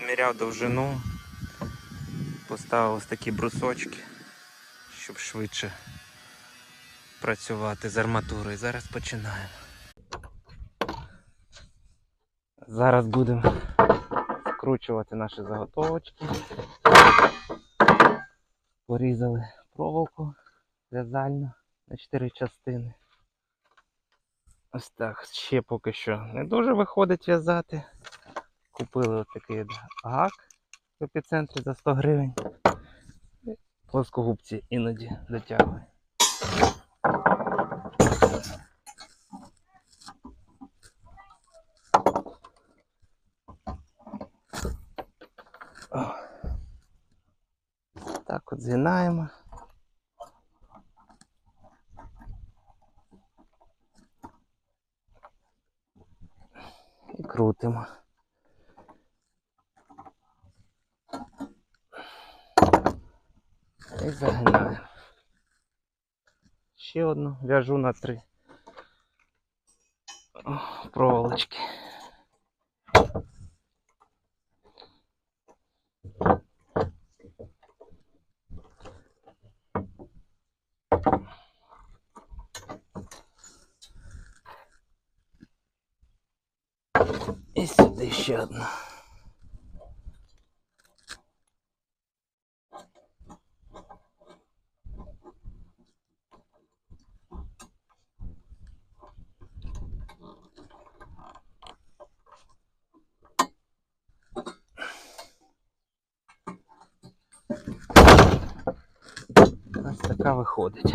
відміряв довжину, поставив ось такі брусочки, щоб швидше працювати з арматурою. Зараз починаємо. Зараз будемо вкручувати наші заготовочки. Порізали проволоку в'язальну на 4 частини. Ось так, ще поки що не дуже виходить в'язати. Купили от такий от гак в епіцентрі за 100 гривень. Плоскогубці іноді дотягую. Так от згинаємо. І крутимо. І загинаємо. Ще одну в'яжу на три О, проволочки. І сюди ще одна. Така виходить.